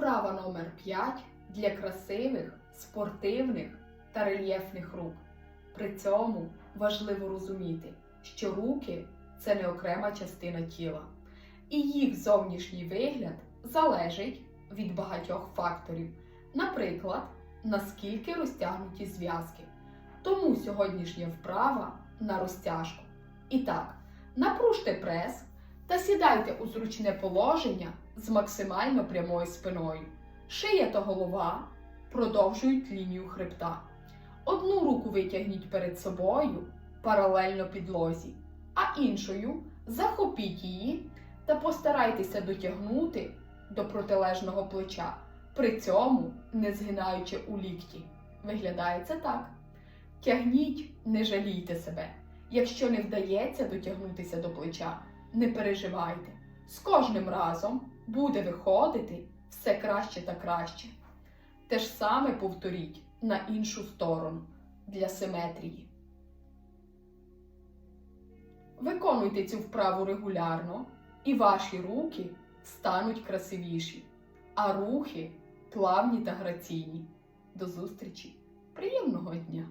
Вправа номер 5 для красивих, спортивних та рельєфних рук. При цьому важливо розуміти, що руки це не окрема частина тіла, і їх зовнішній вигляд залежить від багатьох факторів, наприклад, наскільки розтягнуті зв'язки. Тому сьогоднішня вправа на розтяжку. І так, напружте прес та сідайте у зручне положення з максимально прямою спиною. Шия та голова продовжують лінію хребта. Одну руку витягніть перед собою паралельно підлозі, а іншою захопіть її та постарайтеся дотягнути до протилежного плеча, при цьому не згинаючи у лікті. Виглядає це так. Тягніть, не жалійте себе. Якщо не вдається дотягнутися до плеча, не переживайте. З кожним разом буде виходити все краще та краще. Те ж саме повторіть на іншу сторону для симетрії. Виконуйте цю вправу регулярно, і ваші руки стануть красивіші, а рухи плавні та граційні. До зустрічі! Приємного дня!